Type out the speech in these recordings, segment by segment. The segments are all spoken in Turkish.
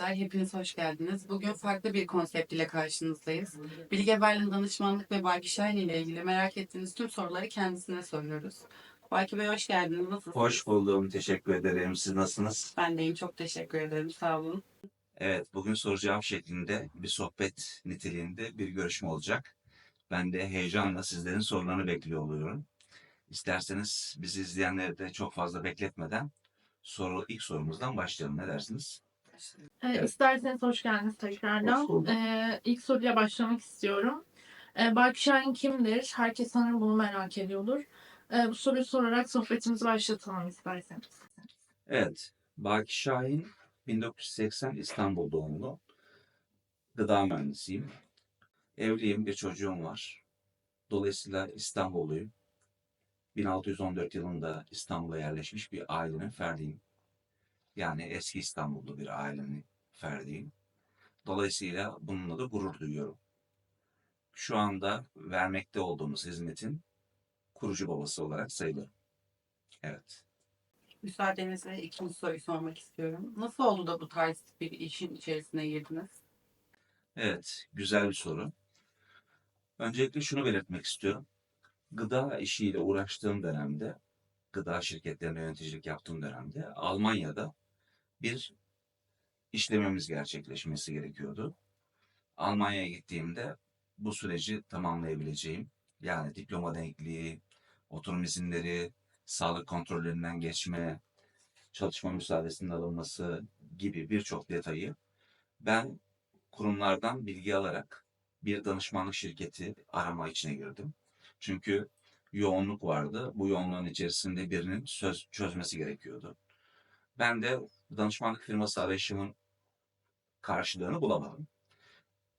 arkadaşlar, hepiniz hoş geldiniz. Bugün farklı bir konsept ile karşınızdayız. Bilge Berlin danışmanlık ve Baki Şahin ile ilgili merak ettiğiniz tüm soruları kendisine soruyoruz. Baki Bey hoş geldiniz. Nasılsınız? Hoş buldum. Teşekkür ederim. Siz nasılsınız? Ben deyim. Çok teşekkür ederim. Sağ olun. Evet, bugün soracağım şeklinde bir sohbet niteliğinde bir görüşme olacak. Ben de heyecanla sizlerin sorularını bekliyor oluyorum. İsterseniz bizi izleyenleri de çok fazla bekletmeden soru ilk sorumuzdan başlayalım. Ne dersiniz? Ee, isterseniz hoş geldiniz tekrardan. Hoş. Ee, ilk soruyla başlamak istiyorum. Ee, Baki Şahin kimdir? Herkes sanırım bunu merak ediyordur. Ee, bu soruyu sorarak sohbetimizi başlatalım isterseniz. Evet, Baki Şahin 1980 İstanbul doğumlu. Gıda mühendisiyim. Evliyim, bir çocuğum var. Dolayısıyla İstanbulluyum. 1614 yılında İstanbul'a yerleşmiş bir ailenin ferdiyim. Yani eski İstanbullu bir ailenin ferdiyim. Dolayısıyla bununla da gurur duyuyorum. Şu anda vermekte olduğumuz hizmetin kurucu babası olarak sayılırım. Evet. Müsaadenizle ikinci soruyu sormak istiyorum. Nasıl oldu da bu tarz bir işin içerisine girdiniz? Evet, güzel bir soru. Öncelikle şunu belirtmek istiyorum. Gıda işiyle uğraştığım dönemde, gıda şirketlerine yöneticilik yaptığım dönemde Almanya'da bir işlememiz gerçekleşmesi gerekiyordu. Almanya'ya gittiğimde bu süreci tamamlayabileceğim, yani diploma denkliği, oturum izinleri, sağlık kontrollerinden geçme, çalışma müsaadesinin alınması gibi birçok detayı ben kurumlardan bilgi alarak bir danışmanlık şirketi arama içine girdim. Çünkü yoğunluk vardı. Bu yoğunluğun içerisinde birinin söz çözmesi gerekiyordu. Ben de danışmanlık firması arayışımın karşılığını bulamadım.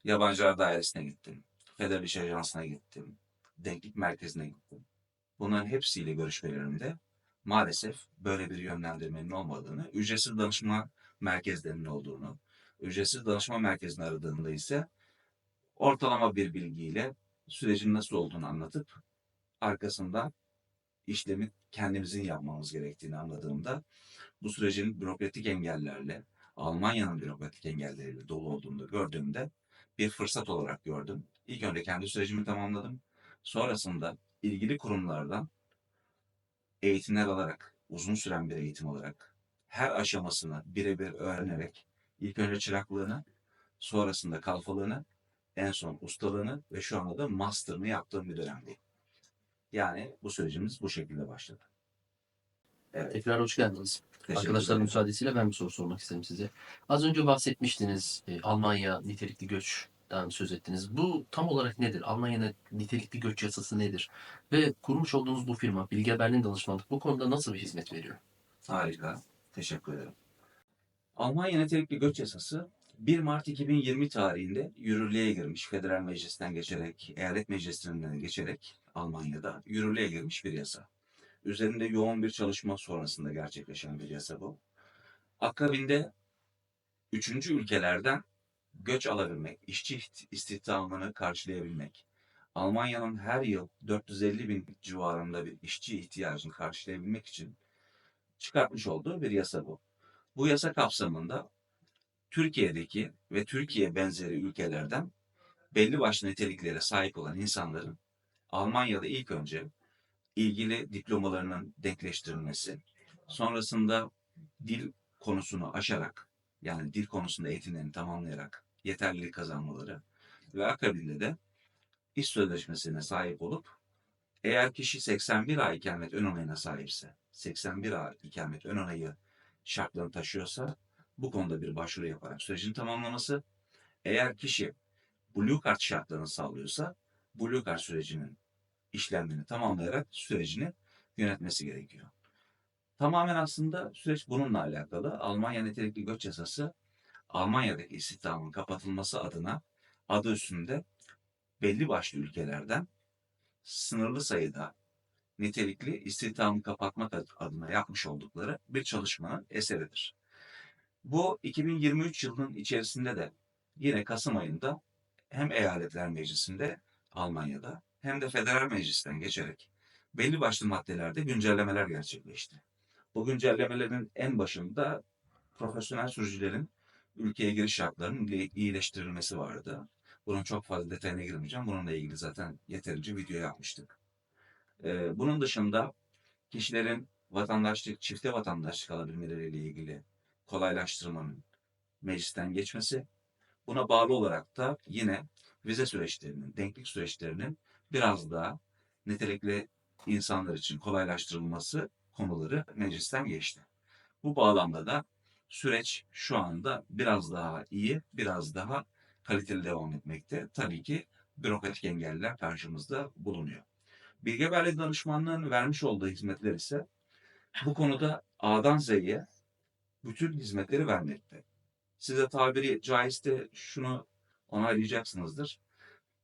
Yabancılar Dairesi'ne gittim. Federal İş Ajansı'na gittim. Denklik Merkezi'ne gittim. Bunların hepsiyle görüşmelerimde maalesef böyle bir yönlendirmenin olmadığını, ücretsiz danışma merkezlerinin olduğunu, ücretsiz danışma merkezini aradığında ise ortalama bir bilgiyle sürecin nasıl olduğunu anlatıp arkasından işlemi kendimizin yapmamız gerektiğini anladığımda bu sürecin bürokratik engellerle Almanya'nın bürokratik engelleriyle dolu olduğunu gördüğümde bir fırsat olarak gördüm. İlk önce kendi sürecimi tamamladım. Sonrasında ilgili kurumlardan eğitimler alarak, uzun süren bir eğitim olarak her aşamasını birebir öğrenerek ilk önce çıraklığını, sonrasında kalfalığını, en son ustalığını ve şu anda da master'ını yaptığım bir dönemdeyim. Yani bu sürecimiz bu şekilde başladı. Evet. Tekrar hoş geldiniz. Arkadaşların müsaadesiyle ben bir soru sormak isterim size. Az önce bahsetmiştiniz e, Almanya nitelikli göçten söz ettiniz. Bu tam olarak nedir? Almanya'nın nitelikli göç yasası nedir? Ve kurmuş olduğunuz bu firma Bilge Berlin Danışmanlık bu konuda nasıl bir hizmet veriyor? Harika. Teşekkür ederim. Almanya Nitelikli Göç Yasası 1 Mart 2020 tarihinde yürürlüğe girmiş. Federal Meclis'ten geçerek, eyalet meclislerinden geçerek Almanya'da yürürlüğe girmiş bir yasa. Üzerinde yoğun bir çalışma sonrasında gerçekleşen bir yasa bu. Akabinde üçüncü ülkelerden göç alabilmek, işçi istihdamını karşılayabilmek, Almanya'nın her yıl 450 bin civarında bir işçi ihtiyacını karşılayabilmek için çıkartmış olduğu bir yasa bu. Bu yasa kapsamında Türkiye'deki ve Türkiye benzeri ülkelerden belli başlı niteliklere sahip olan insanların Almanya'da ilk önce ilgili diplomalarının denkleştirilmesi, sonrasında dil konusunu aşarak yani dil konusunda eğitimlerini tamamlayarak yeterlilik kazanmaları ve akabinde de iş sözleşmesine sahip olup eğer kişi 81 ay ikamet ön onayına sahipse, 81 ay ikamet ön onayı şartlarını taşıyorsa bu konuda bir başvuru yaparak sürecin tamamlaması. Eğer kişi Blue Card şartlarını sağlıyorsa Blue Card sürecinin işlemlerini tamamlayarak sürecini yönetmesi gerekiyor. Tamamen aslında süreç bununla alakalı. Almanya Nitelikli Göç Yasası Almanya'daki istihdamın kapatılması adına adı üstünde belli başlı ülkelerden sınırlı sayıda nitelikli istihdamı kapatmak ad- adına yapmış oldukları bir çalışmanın eseridir. Bu 2023 yılının içerisinde de yine Kasım ayında hem Eyaletler Meclisi'nde Almanya'da hem de Federal Meclis'ten geçerek belli başlı maddelerde güncellemeler gerçekleşti. Bu güncellemelerin en başında profesyonel sürücülerin ülkeye giriş şartlarının iyi- iyileştirilmesi vardı. Bunun çok fazla detayına girmeyeceğim. Bununla ilgili zaten yeterince video yapmıştık. Ee, bunun dışında kişilerin vatandaşlık, çifte vatandaşlık alabilmeleriyle ilgili kolaylaştırmanın meclisten geçmesi. Buna bağlı olarak da yine vize süreçlerinin, denklik süreçlerinin biraz daha nitelikli insanlar için kolaylaştırılması konuları meclisten geçti. Bu bağlamda da süreç şu anda biraz daha iyi, biraz daha kaliteli devam etmekte. Tabii ki bürokratik engeller karşımızda bulunuyor. Bilgi Verli Danışmanlığı'nın vermiş olduğu hizmetler ise bu konuda A'dan Z'ye bütün hizmetleri vermekte. Size tabiri caizse şunu onaylayacaksınızdır.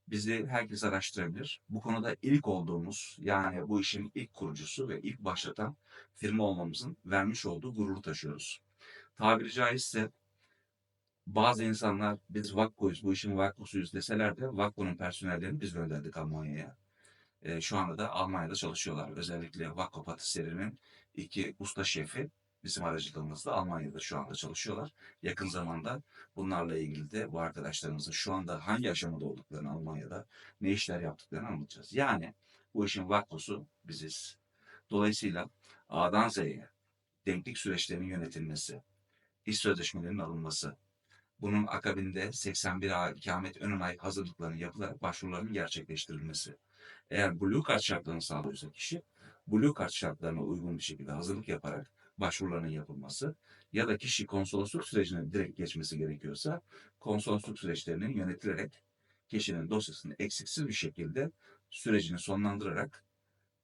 Bizi herkes araştırabilir. Bu konuda ilk olduğumuz yani bu işin ilk kurucusu ve ilk başlatan firma olmamızın vermiş olduğu gururu taşıyoruz. Tabiri caizse bazı insanlar biz Vakko'yuz, bu işin Vakko'suyuz deseler de Vakko'nun personellerini biz gönderdik Almanya'ya. Ee, şu anda da Almanya'da çalışıyorlar. Özellikle Vakko patisserinin iki usta şefi bizim aracılığımızda Almanya'da şu anda çalışıyorlar. Yakın zamanda bunlarla ilgili de bu arkadaşlarımızın şu anda hangi aşamada olduklarını Almanya'da ne işler yaptıklarını anlatacağız. Yani bu işin vakkosu biziz. Dolayısıyla A'dan Z'ye denklik süreçlerinin yönetilmesi, iş sözleşmelerinin alınması, bunun akabinde 81 A ikamet ön onay hazırlıklarının yapılarak başvuruların gerçekleştirilmesi. Eğer Blue Card şartlarını sağlıyorsa kişi, Blue Card şartlarına uygun bir şekilde hazırlık yaparak başvurularının yapılması ya da kişi konsolosluk sürecine direkt geçmesi gerekiyorsa konsolosluk süreçlerinin yönetilerek kişinin dosyasını eksiksiz bir şekilde sürecini sonlandırarak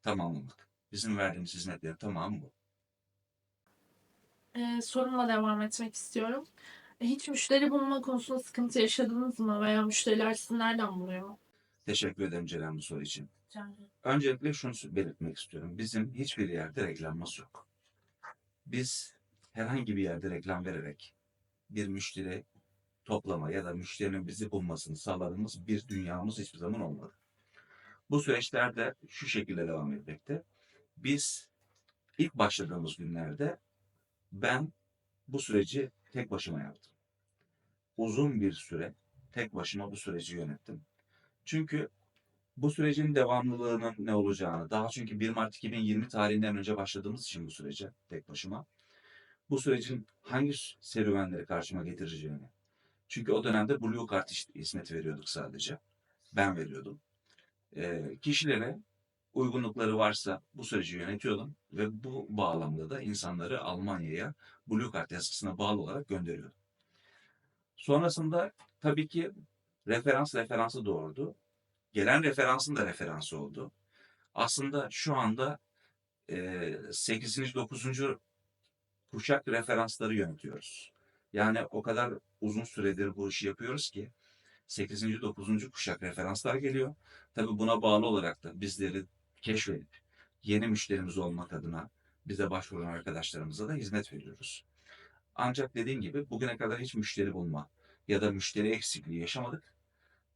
tamamlamak. Bizim verdiğimiz hizmetlerin tamamı bu. Ee, sorumla devam etmek istiyorum. E, Hiç müşteri bulma konusunda sıkıntı yaşadınız mı? Veya müşteriler sizi nereden buluyor? Teşekkür ederim Ceren bu soru için. Öncelikle şunu belirtmek istiyorum. Bizim hiçbir yerde reklamımız yok. Biz herhangi bir yerde reklam vererek bir müşteri toplama ya da müşterinin bizi bulmasını sağladığımız bir dünyamız hiçbir zaman olmadı. Bu süreçlerde şu şekilde devam etmekte. Biz ilk başladığımız günlerde ben bu süreci tek başıma yaptım. Uzun bir süre tek başıma bu süreci yönettim. Çünkü bu sürecin devamlılığının ne olacağını, daha çünkü 1 Mart 2020 tarihinden önce başladığımız için bu sürece tek başıma, bu sürecin hangi serüvenleri karşıma getireceğini, çünkü o dönemde Blue Card hizmeti veriyorduk sadece, ben veriyordum. Ee, kişilere uygunlukları varsa bu süreci yönetiyordum ve bu bağlamda da insanları Almanya'ya Blue Card yasasına bağlı olarak gönderiyordum. Sonrasında tabii ki referans referansı doğurdu gelen referansın da referansı oldu. Aslında şu anda e, 8. 9. kuşak referansları yönetiyoruz. Yani o kadar uzun süredir bu işi yapıyoruz ki 8. 9. kuşak referanslar geliyor. Tabii buna bağlı olarak da bizleri keşfedip yeni müşterimiz olmak adına bize başvuran arkadaşlarımıza da hizmet veriyoruz. Ancak dediğim gibi bugüne kadar hiç müşteri bulma ya da müşteri eksikliği yaşamadık.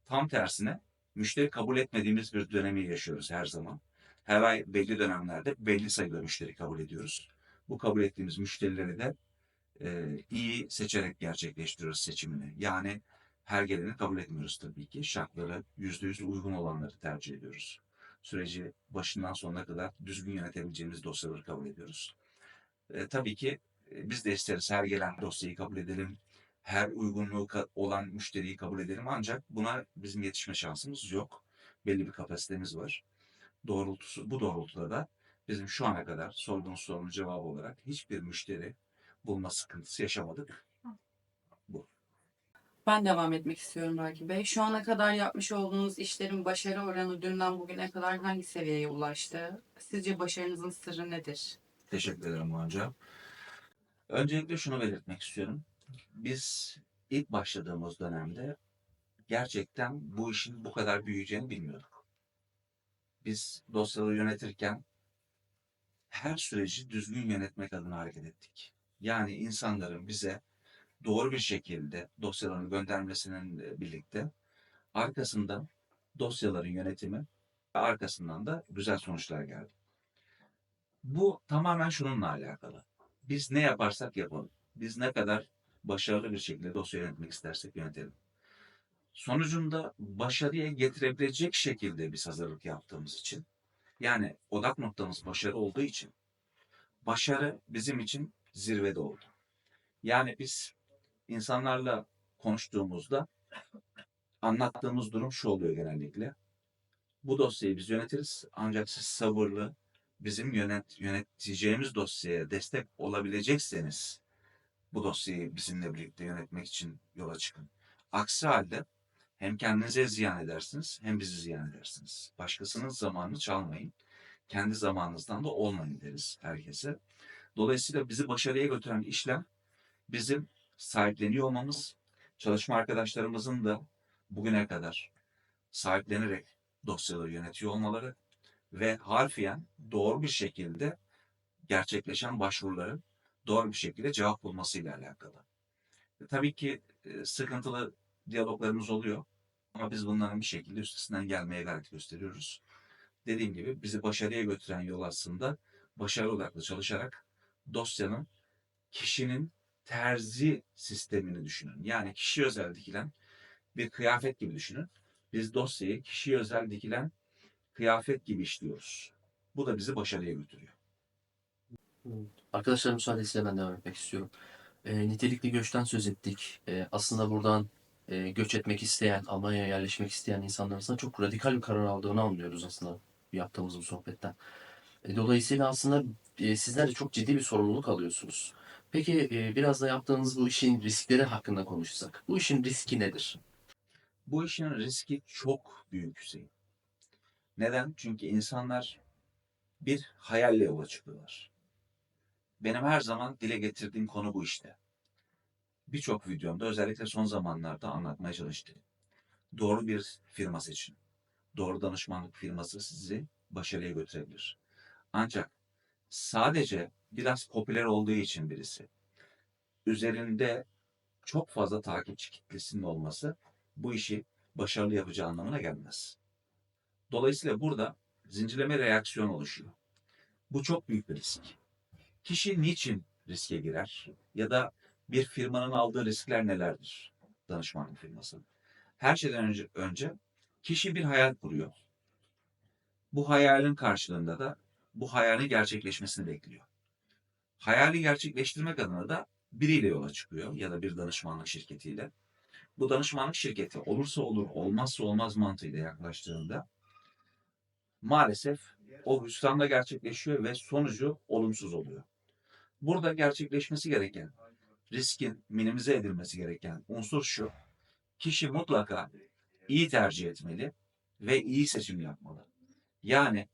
Tam tersine müşteri kabul etmediğimiz bir dönemi yaşıyoruz her zaman. Her ay belli dönemlerde belli sayıda müşteri kabul ediyoruz. Bu kabul ettiğimiz müşterileri de e, iyi seçerek gerçekleştiriyoruz seçimini. Yani her geleni kabul etmiyoruz tabii ki. Şartları yüzde yüz uygun olanları tercih ediyoruz. Süreci başından sonuna kadar düzgün yönetebileceğimiz dosyaları kabul ediyoruz. E, tabii ki e, biz de isteriz her gelen dosyayı kabul edelim, her uygunluğu olan müşteriyi kabul edelim ancak buna bizim yetişme şansımız yok. Belli bir kapasitemiz var. Doğrultusu, bu doğrultuda da bizim şu ana kadar sorduğunuz sorunun cevabı olarak hiçbir müşteri bulma sıkıntısı yaşamadık. Ben devam etmek istiyorum Baki Bey. Şu ana kadar yapmış olduğunuz işlerin başarı oranı dünden bugüne kadar hangi seviyeye ulaştı? Sizce başarınızın sırrı nedir? Teşekkür ederim hocam. Öncelikle şunu belirtmek istiyorum. Biz ilk başladığımız dönemde gerçekten bu işin bu kadar büyüyeceğini bilmiyorduk. Biz dosyaları yönetirken her süreci düzgün yönetmek adına hareket ettik. Yani insanların bize doğru bir şekilde dosyalarını göndermesinin e, birlikte arkasından dosyaların yönetimi ve arkasından da güzel sonuçlar geldi. Bu tamamen şununla alakalı. Biz ne yaparsak yapalım. Biz ne kadar başarılı bir şekilde dosya yönetmek istersek yönetelim. Sonucunda başarıya getirebilecek şekilde biz hazırlık yaptığımız için yani odak noktamız başarı olduğu için başarı bizim için zirvede oldu. Yani biz insanlarla konuştuğumuzda anlattığımız durum şu oluyor genellikle. Bu dosyayı biz yönetiriz ancak siz sabırlı, bizim yönet, yöneteceğimiz dosyaya destek olabilecekseniz bu dosyayı bizimle birlikte yönetmek için yola çıkın. Aksi halde hem kendinize ziyan edersiniz hem bizi ziyan edersiniz. Başkasının zamanını çalmayın. Kendi zamanınızdan da olmayın deriz herkese. Dolayısıyla bizi başarıya götüren işlem bizim sahipleniyor olmamız, çalışma arkadaşlarımızın da bugüne kadar sahiplenerek dosyaları yönetiyor olmaları ve harfiyen doğru bir şekilde gerçekleşen başvuruların doğru bir şekilde cevap bulmasıyla alakalı. E, Tabii ki e, sıkıntılı diyaloglarımız oluyor ama biz bunların bir şekilde üstesinden gelmeye gayret gösteriyoruz. Dediğim gibi bizi başarıya götüren yol aslında başarı odaklı çalışarak dosyanın kişinin terzi sistemini düşünün. Yani kişi özel dikilen bir kıyafet gibi düşünün. Biz dosyayı kişiye özel dikilen kıyafet gibi işliyoruz. Bu da bizi başarıya götürüyor. Arkadaşlar müsaadesiyle ben devam etmek istiyorum. E, nitelikli göçten söz ettik. E, aslında buradan e, göç etmek isteyen, Almanya'ya yerleşmek isteyen insanların aslında çok radikal bir karar aldığını anlıyoruz aslında yaptığımız bu sohbetten. E, dolayısıyla aslında e, sizler de çok ciddi bir sorumluluk alıyorsunuz. Peki e, biraz da yaptığınız bu işin riskleri hakkında konuşsak. Bu işin riski nedir? Bu işin riski çok büyük Hüseyin. Neden? Çünkü insanlar bir hayalle yola çıkıyorlar. Benim her zaman dile getirdiğim konu bu işte. Birçok videomda özellikle son zamanlarda anlatmaya çalıştım. Doğru bir firma seçin. Doğru danışmanlık firması sizi başarıya götürebilir. Ancak sadece biraz popüler olduğu için birisi üzerinde çok fazla takipçi kitlesinin olması bu işi başarılı yapacağı anlamına gelmez. Dolayısıyla burada zincirleme reaksiyon oluşuyor. Bu çok büyük bir risk. Kişi niçin riske girer? Ya da bir firmanın aldığı riskler nelerdir? Danışmanlık firması. Her şeyden önce, önce kişi bir hayal kuruyor. Bu hayalin karşılığında da bu hayalin gerçekleşmesini bekliyor. Hayali gerçekleştirmek adına da biriyle yola çıkıyor ya da bir danışmanlık şirketiyle bu danışmanlık şirketi olursa olur, olmazsa olmaz mantığıyla yaklaştığında maalesef o hüsranda gerçekleşiyor ve sonucu olumsuz oluyor. Burada gerçekleşmesi gereken, riskin minimize edilmesi gereken unsur şu. Kişi mutlaka iyi tercih etmeli ve iyi seçim yapmalı. Yani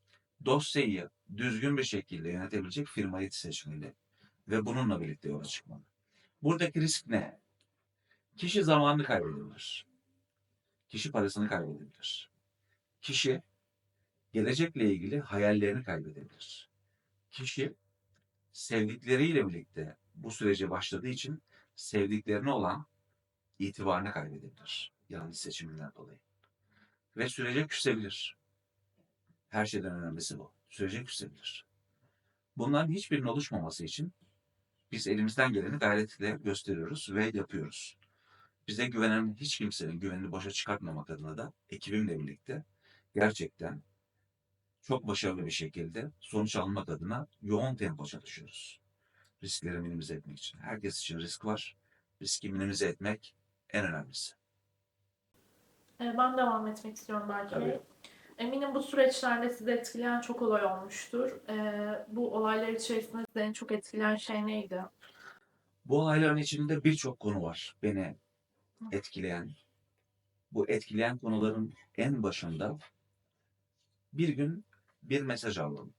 dosyayı düzgün bir şekilde yönetebilecek firmayı seçmeli ve bununla birlikte yola çıkmalı. Buradaki risk ne? Kişi zamanını kaybedebilir. Kişi parasını kaybedebilir. Kişi gelecekle ilgili hayallerini kaybedebilir. Kişi sevdikleriyle birlikte bu sürece başladığı için sevdiklerine olan itibarını kaybedebilir. Yanlış seçiminden dolayı. Ve sürece küsebilir. Her şeyden önemlisi bu. Sürece küsebilir. Bunların hiçbirinin oluşmaması için biz elimizden geleni gayretle gösteriyoruz ve yapıyoruz. Bize güvenen hiç kimsenin güvenini boşa çıkartmamak adına da ekibimle birlikte gerçekten çok başarılı bir şekilde sonuç almak adına yoğun tempo çalışıyoruz. Riskleri minimize etmek için. Herkes için risk var. Riski minimize etmek en önemlisi. E, ben devam etmek istiyorum belki. Tabii. Eminim bu süreçlerde sizi etkileyen çok olay olmuştur. E, bu olaylar içerisinde sizi en çok etkileyen şey neydi? Bu olayların içinde birçok konu var beni etkileyen. Bu etkileyen konuların en başında bir gün bir mesaj aldım.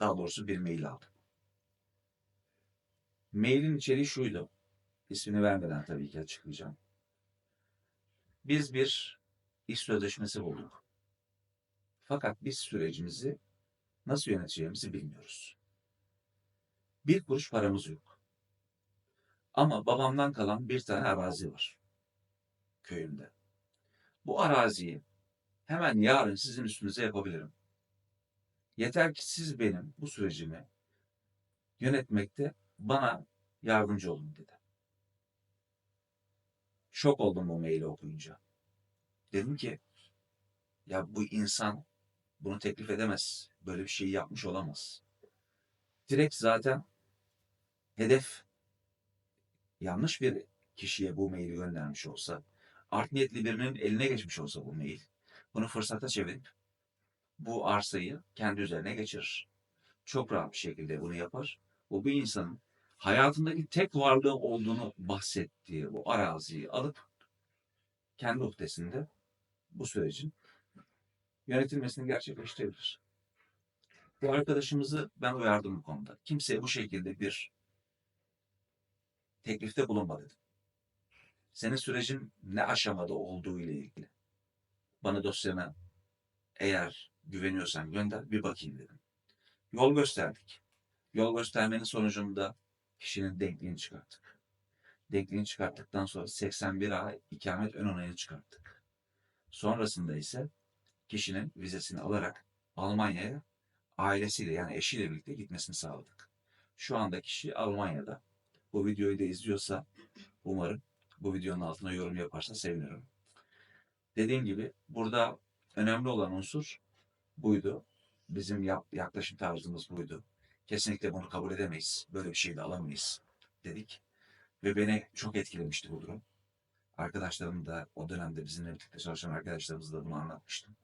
Daha doğrusu bir mail aldım. Mailin içeriği şuydu. İsmini vermeden tabii ki açıklayacağım. Biz bir iş sözleşmesi bulduk. Fakat biz sürecimizi nasıl yöneteceğimizi bilmiyoruz. Bir kuruş paramız yok. Ama babamdan kalan bir tane arazi var. Köyümde. Bu araziyi hemen yarın sizin üstünüze yapabilirim. Yeter ki siz benim bu sürecimi yönetmekte bana yardımcı olun dedi. Şok oldum bu maili okuyunca. Dedim ki ya bu insan bunu teklif edemez. Böyle bir şeyi yapmış olamaz. Direkt zaten hedef yanlış bir kişiye bu maili göndermiş olsa, art niyetli birinin eline geçmiş olsa bu mail, bunu fırsata çevirip bu arsayı kendi üzerine geçirir. Çok rahat bir şekilde bunu yapar. Bu bir insanın hayatındaki tek varlığı olduğunu bahsettiği bu araziyi alıp kendi uhdesinde bu sürecin yönetilmesini gerçekleştirebilir. Bu arkadaşımızı ben uyardım bu konuda. Kimseye bu şekilde bir teklifte bulunma. Senin sürecin ne aşamada olduğu ile ilgili. Bana dosyana eğer güveniyorsan gönder bir bakayım dedim. Yol gösterdik. Yol göstermenin sonucunda kişinin denkliğini çıkarttık. Denkliğini çıkarttıktan sonra 81 ay ikamet ön onayını çıkarttık. Sonrasında ise kişinin vizesini alarak Almanya'ya ailesiyle yani eşiyle birlikte gitmesini sağladık. Şu anda kişi Almanya'da. Bu videoyu da izliyorsa umarım bu videonun altına yorum yaparsa sevinirim. Dediğim gibi burada önemli olan unsur buydu. Bizim yaklaşım tarzımız buydu. Kesinlikle bunu kabul edemeyiz. Böyle bir şey de alamayız dedik. Ve beni çok etkilemişti bu durum. Arkadaşlarım da o dönemde bizimle birlikte çalışan arkadaşlarımız da bunu anlatmıştım.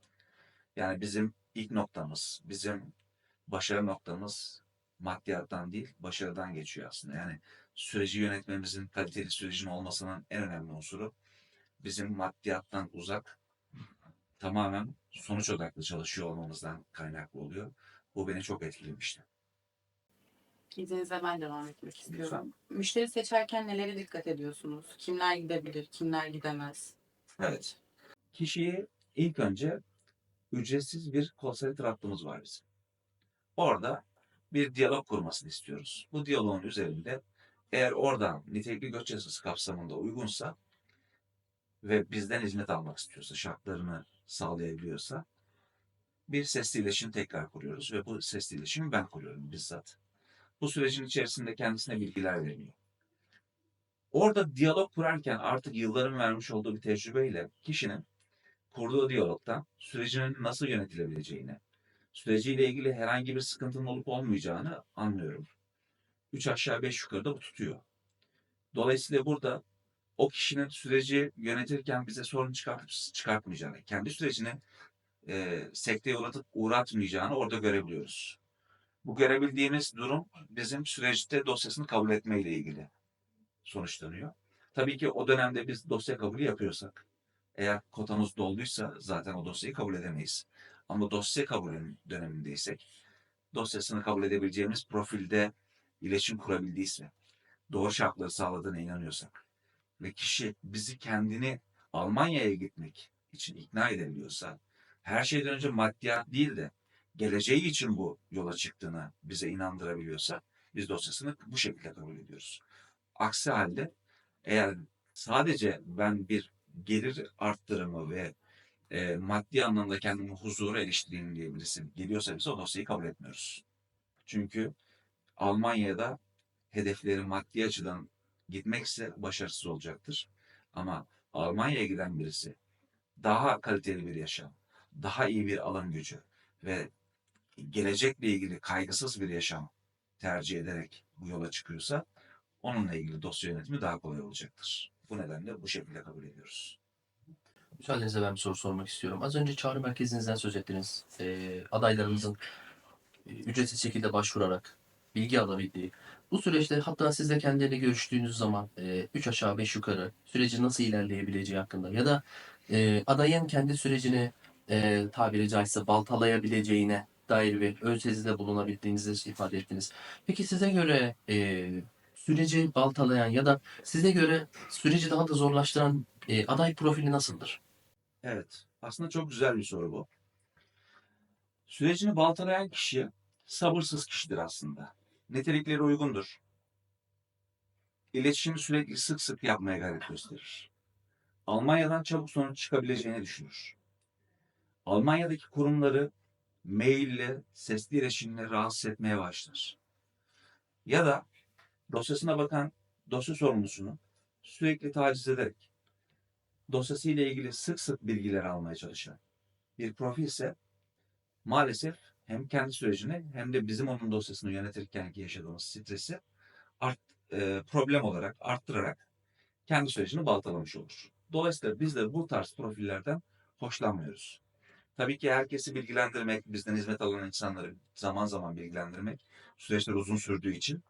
Yani bizim ilk noktamız, bizim başarı noktamız maddiyattan değil, başarıdan geçiyor aslında. Yani süreci yönetmemizin kaliteli sürecin olmasının en önemli unsuru bizim maddiyattan uzak, tamamen sonuç odaklı çalışıyor olmamızdan kaynaklı oluyor. Bu beni çok etkilemişti. İzninizle ben devam etmek istiyorum. Müşteri seçerken nelere dikkat ediyorsunuz? Kimler gidebilir, kimler gidemez? Evet. Kişiyi ilk önce ücretsiz bir call center hattımız var bizim. Orada bir diyalog kurmasını istiyoruz. Bu diyaloğun üzerinde eğer oradan nitelikli göç yasası kapsamında uygunsa ve bizden hizmet almak istiyorsa, şartlarını sağlayabiliyorsa bir sesli iletişim tekrar kuruyoruz ve bu sesli iletişimi ben kuruyorum bizzat. Bu sürecin içerisinde kendisine bilgiler veriliyor. Orada diyalog kurarken artık yılların vermiş olduğu bir tecrübeyle kişinin kurduğu diyalogtan sürecinin nasıl yönetilebileceğini, süreciyle ilgili herhangi bir sıkıntının olup olmayacağını anlıyorum. Üç aşağı beş yukarıda bu tutuyor. Dolayısıyla burada o kişinin süreci yönetirken bize sorun çıkartıp çıkartmayacağını, kendi sürecini e, sekteye uğratıp uğratmayacağını orada görebiliyoruz. Bu görebildiğimiz durum bizim süreçte dosyasını kabul etme ile ilgili sonuçlanıyor. Tabii ki o dönemde biz dosya kabulü yapıyorsak, eğer kotamız dolduysa zaten o dosyayı kabul edemeyiz. Ama dosya kabulün dönemindeysek, dosyasını kabul edebileceğimiz profilde iletişim kurabildiyse, doğru şartları sağladığına inanıyorsak ve kişi bizi kendini Almanya'ya gitmek için ikna edebiliyorsa, her şeyden önce maddiyat değil de geleceği için bu yola çıktığını bize inandırabiliyorsa, biz dosyasını bu şekilde kabul ediyoruz. Aksi halde eğer sadece ben bir gelir arttırımı ve e, maddi anlamda kendimi huzura eriştireyim diye birisi geliyorsa bize o dosyayı kabul etmiyoruz. Çünkü Almanya'da hedefleri maddi açıdan gitmekse başarısız olacaktır. Ama Almanya'ya giden birisi daha kaliteli bir yaşam, daha iyi bir alım gücü ve gelecekle ilgili kaygısız bir yaşam tercih ederek bu yola çıkıyorsa onunla ilgili dosya yönetimi daha kolay olacaktır. Bu nedenle bu şekilde kabul ediyoruz. Müsaadenizle ben bir soru sormak istiyorum. Az önce çağrı merkezinizden söz ettiniz. Ee, e, ücretsiz şekilde başvurarak bilgi alabildiği. Bu süreçte hatta sizle kendileriyle görüştüğünüz zaman 3 aşağı 5 yukarı süreci nasıl ilerleyebileceği hakkında ya da e, adayın kendi sürecini e, tabiri caizse baltalayabileceğine dair bir ön sezide bulunabildiğinizi ifade ettiniz. Peki size göre e, süreci baltalayan ya da size göre süreci daha da zorlaştıran e, aday profili nasıldır? Evet, aslında çok güzel bir soru bu. Sürecini baltalayan kişi sabırsız kişidir aslında. Nitelikleri uygundur. İletişimi sürekli sık sık yapmaya gayret gösterir. Almanya'dan çabuk sonuç çıkabileceğini düşünür. Almanya'daki kurumları maille, sesli iletişimle rahatsız etmeye başlar. Ya da dosyasına bakan dosya sorumlusunu sürekli taciz ederek dosyasıyla ilgili sık sık bilgiler almaya çalışan bir profil ise maalesef hem kendi sürecini hem de bizim onun dosyasını yönetirken ki yaşadığımız stresi art, e, problem olarak arttırarak kendi sürecini baltalamış olur. Dolayısıyla biz de bu tarz profillerden hoşlanmıyoruz. Tabii ki herkesi bilgilendirmek, bizden hizmet alan insanları zaman zaman bilgilendirmek süreçler uzun sürdüğü için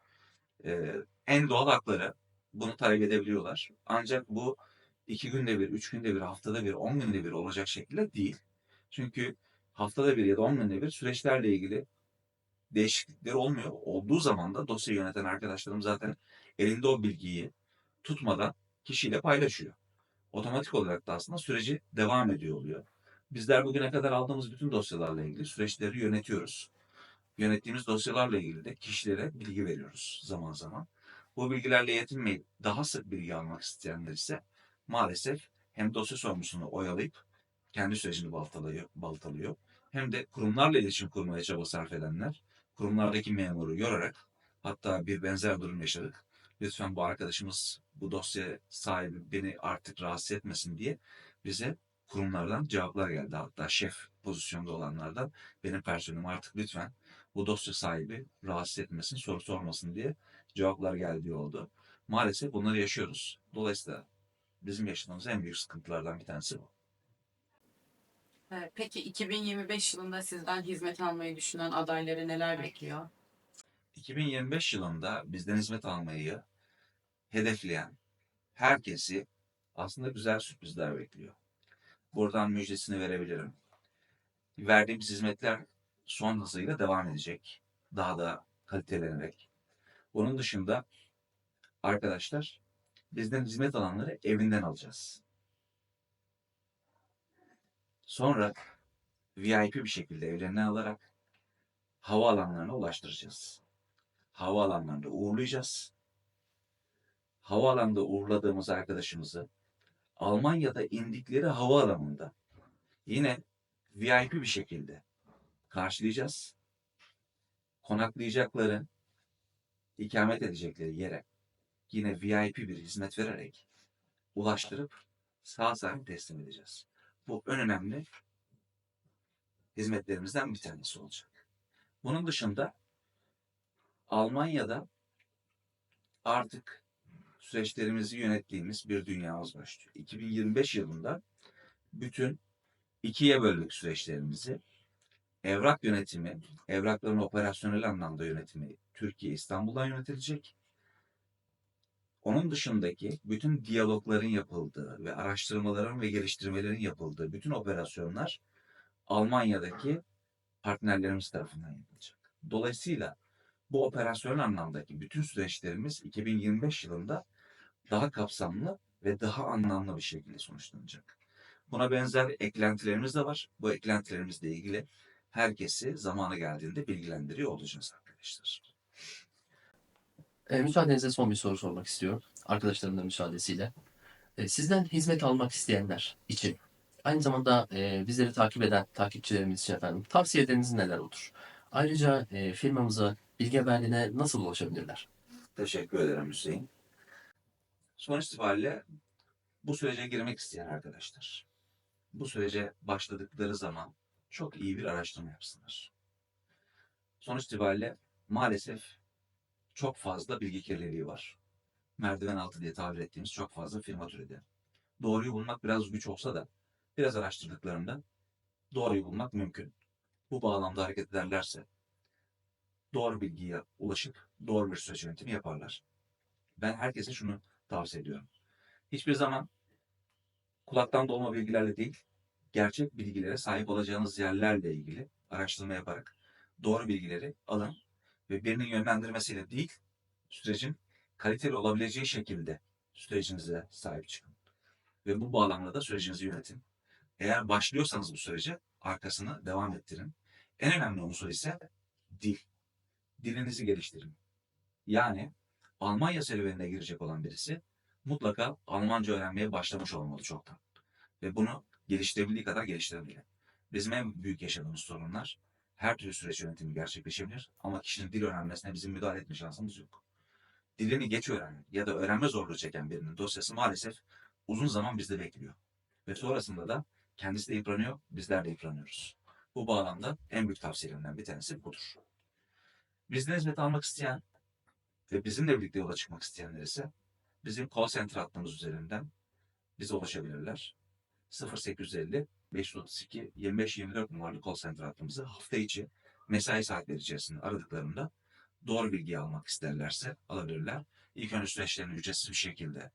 e, en doğal hakları bunu talep edebiliyorlar. Ancak bu iki günde bir, üç günde bir, haftada bir, on günde bir olacak şekilde değil. Çünkü haftada bir ya da on günde bir süreçlerle ilgili değişiklikler olmuyor. Olduğu zaman da dosyayı yöneten arkadaşlarım zaten elinde o bilgiyi tutmadan kişiyle paylaşıyor. Otomatik olarak da aslında süreci devam ediyor oluyor. Bizler bugüne kadar aldığımız bütün dosyalarla ilgili süreçleri yönetiyoruz. Yönettiğimiz dosyalarla ilgili de kişilere bilgi veriyoruz zaman zaman. Bu bilgilerle yetinmeyip daha sık bilgi almak isteyenler ise maalesef hem dosya sorumlusunu oyalayıp kendi sürecini baltalıyor, baltalıyor hem de kurumlarla iletişim kurmaya çaba sarf edenler kurumlardaki memuru yorarak hatta bir benzer durum yaşadık. Lütfen bu arkadaşımız bu dosya sahibi beni artık rahatsız etmesin diye bize kurumlardan cevaplar geldi. Hatta şef pozisyonda olanlardan benim personelim artık lütfen bu dosya sahibi rahatsız etmesin, soru sormasın diye cevaplar geldiği oldu. Maalesef bunları yaşıyoruz. Dolayısıyla bizim yaşadığımız en büyük sıkıntılardan bir tanesi bu. Ee, Peki 2025 yılında sizden hizmet almayı düşünen adayları neler bekliyor? 2025 yılında bizden hizmet almayı hedefleyen herkesi aslında güzel sürprizler bekliyor. Buradan müjdesini verebilirim. Verdiğimiz hizmetler son hızıyla devam edecek. Daha da kalitelenerek. Bunun dışında arkadaşlar bizden hizmet alanları evinden alacağız. Sonra VIP bir şekilde evlerine alarak hava alanlarına ulaştıracağız. Hava alanlarında uğurlayacağız. Hava alanında uğurladığımız arkadaşımızı Almanya'da indikleri hava alanında yine VIP bir şekilde karşılayacağız. Konaklayacakları, ikamet edecekleri yere yine VIP bir hizmet vererek ulaştırıp sağ salim teslim edeceğiz. Bu en önemli hizmetlerimizden bir tanesi olacak. Bunun dışında Almanya'da artık süreçlerimizi yönettiğimiz bir dünyamız başlıyor. 2025 yılında bütün ikiye böldük süreçlerimizi. Evrak yönetimi, evrakların operasyonel anlamda yönetimi Türkiye İstanbul'dan yönetilecek. Onun dışındaki bütün diyalogların yapıldığı ve araştırmaların ve geliştirmelerin yapıldığı bütün operasyonlar Almanya'daki partnerlerimiz tarafından yapılacak. Dolayısıyla bu operasyon anlamdaki bütün süreçlerimiz 2025 yılında daha kapsamlı ve daha anlamlı bir şekilde sonuçlanacak. Buna benzer eklentilerimiz de var. Bu eklentilerimizle ilgili herkesi zamanı geldiğinde bilgilendiriyor olacağız arkadaşlar. E, müsaadenizle son bir soru sormak istiyorum. Arkadaşlarımın da müsaadesiyle. E, sizden hizmet almak isteyenler için aynı zamanda e, bizleri takip eden takipçilerimiz için efendim tavsiyeleriniz neler olur? Ayrıca e, firmamıza Bilge Berlin'e nasıl ulaşabilirler? Teşekkür ederim Hüseyin. Sonuç itibariyle bu sürece girmek isteyen arkadaşlar, bu sürece başladıkları zaman çok iyi bir araştırma yapsınlar. Sonuç itibariyle maalesef çok fazla bilgi kirliliği var. Merdiven altı diye tabir ettiğimiz çok fazla firma türedi. Doğruyu bulmak biraz güç olsa da biraz araştırdıklarında doğruyu bulmak mümkün. Bu bağlamda hareket ederlerse doğru bilgiye ulaşıp doğru bir süreç yönetimi yaparlar. Ben herkese şunu tavsiye ediyorum. Hiçbir zaman kulaktan dolma bilgilerle değil, gerçek bilgilere sahip olacağınız yerlerle ilgili araştırma yaparak doğru bilgileri alın ve birinin yönlendirmesiyle değil, sürecin kaliteli olabileceği şekilde sürecinize sahip çıkın. Ve bu bağlamda da sürecinizi yönetin. Eğer başlıyorsanız bu sürece arkasını devam ettirin. En önemli unsur ise dil dilinizi geliştirin. Yani Almanya serüvenine girecek olan birisi mutlaka Almanca öğrenmeye başlamış olmalı çoktan. Ve bunu geliştirebildiği kadar geliştirebilir. Bizim en büyük yaşadığımız sorunlar her türlü süreç yönetimi gerçekleşebilir ama kişinin dil öğrenmesine bizim müdahale etme şansımız yok. Dilini geç öğrenen ya da öğrenme zorluğu çeken birinin dosyası maalesef uzun zaman bizde bekliyor. Ve sonrasında da kendisi de yıpranıyor, bizler de yıpranıyoruz. Bu bağlamda en büyük tavsiyelerimden bir tanesi budur. Bizden hizmet almak isteyen ve bizimle birlikte yola çıkmak isteyenler ise bizim call center hattımız üzerinden bize ulaşabilirler. 0850 532 25 24 numaralı call center hattımızı hafta içi mesai saatleri içerisinde aradıklarında doğru bilgiyi almak isterlerse alabilirler. İlk önce süreçlerini ücretsiz bir şekilde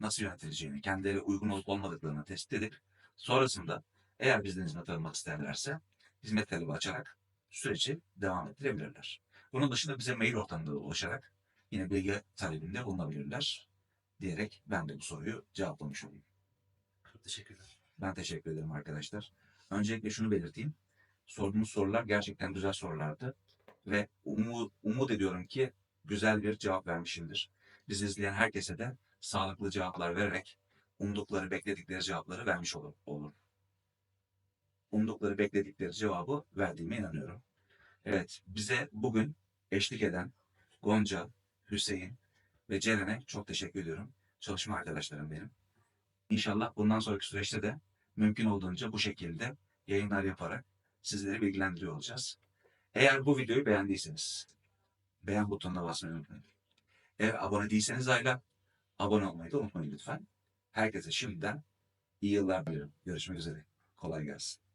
nasıl yönetileceğini, kendileri uygun olup olmadıklarını tespit edip sonrasında eğer bizden hizmet almak isterlerse hizmet talebi açarak süreci devam ettirebilirler. Bunun dışında bize mail ortamında da ulaşarak yine bilgi talebinde bulunabilirler diyerek ben de bu soruyu cevaplamış olayım. Teşekkürler. Ben teşekkür ederim arkadaşlar. Öncelikle şunu belirteyim. Sorduğunuz sorular gerçekten güzel sorulardı. Ve umut, umut ediyorum ki güzel bir cevap vermişimdir. Bizi izleyen herkese de sağlıklı cevaplar vererek umdukları, bekledikleri cevapları vermiş olur. olur. Umdukları, bekledikleri cevabı verdiğime inanıyorum. Evet, bize bugün eşlik eden Gonca, Hüseyin ve Ceren'e çok teşekkür ediyorum. Çalışma arkadaşlarım benim. İnşallah bundan sonraki süreçte de mümkün olduğunca bu şekilde yayınlar yaparak sizleri bilgilendiriyor olacağız. Eğer bu videoyu beğendiyseniz beğen butonuna basmayı unutmayın. Eğer abone değilseniz hala abone olmayı da unutmayın lütfen. Herkese şimdiden iyi yıllar diliyorum. Görüşmek üzere. Kolay gelsin.